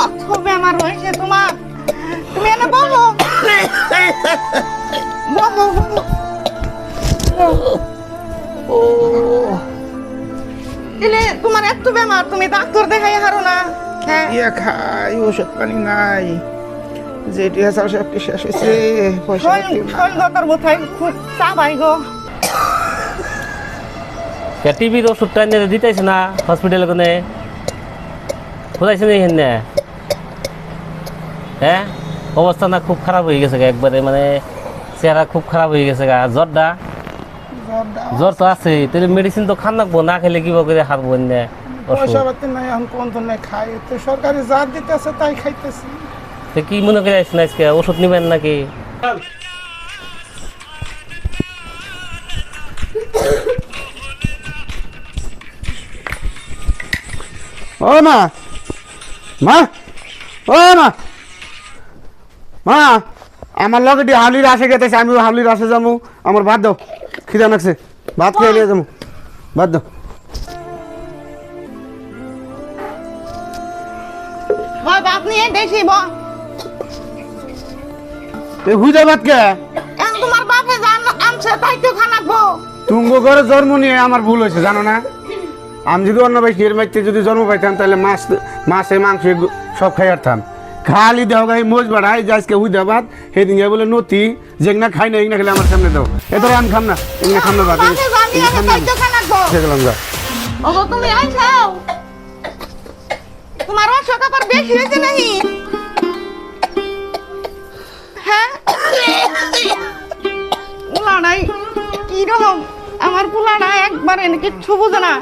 কত বেমার হয়েছে তোমার। তুমি এনে বলো। বলো এলে তোমার এত বেমার তুমি ডাক্তার দেখাই হারো না। হ্যাঁ। ইয়া খাই ওষুধ পানি নাই। যেটি আছে সব কি শেষ হয়েছে। পয়সা বোথায় খুব গো। টিভির ওষুধটা এনে দিতেছে না হসপিটালে কোনে? এখানে হ্যাঁ? অবস্থা না খুব খারাপ হয়ে গেছে গা একবারে মানে চেহারা খুব খারাপ হয়ে গেছে গা। জ্বরটা? জ্বর তো আছে তাহলে মেডিসিন তো খান রাখব না খেলে কিবা করে হারবো না পয়সা পাতি নাই এখন কোন ধরনের খাই। তো সরকারি যা দিতেছে তাই খাইতেছি। তো কি মনে করে আসছেন আজকে? ওষুধ নিবেন নাকি? ও মা মা ও মা। মা আমার লগে দিয়ে হাউলির আসে গেতেছে আমি হাউলির আসে যাব। আমার ভাত দাও খিদা লাগছে। ভাত খেয়ে নিয়ে যাব। ভাত দাও। হয় বাপ নিয়ে দেখি ব এ হুইদা ভাত কে? এখন তোমার বাপে জান আনছে তাই তো খানাকবো তুঙ্গ ঘরে জন্ম নিয়ে আমার ভুল হয়েছে জানো না? আমি যদি অন্য ভাই মাইতে যদি জন্ম পাইতাম তাহলে মাছ মাছে মাংস সব খাই আরতাম খালি দেহ গাই মোজ বাড়াই যে আজকে হুইদা ভাত সেদিন গিয়ে বলে নতি যেগুনা খাই না এগুনা খেলে আমার সামনে দাও। এবার আমি খাম না এগুনা খাম না বাপে। আগে খাম না। গেলাম যা। ওগো তুমি আইছাও তোমার অসুখ আবার বেশি হয়েছে নাকি? হ্যাঁ? কীরকম আমার পুলানা একবারে কিচ্ছু বোঝে না।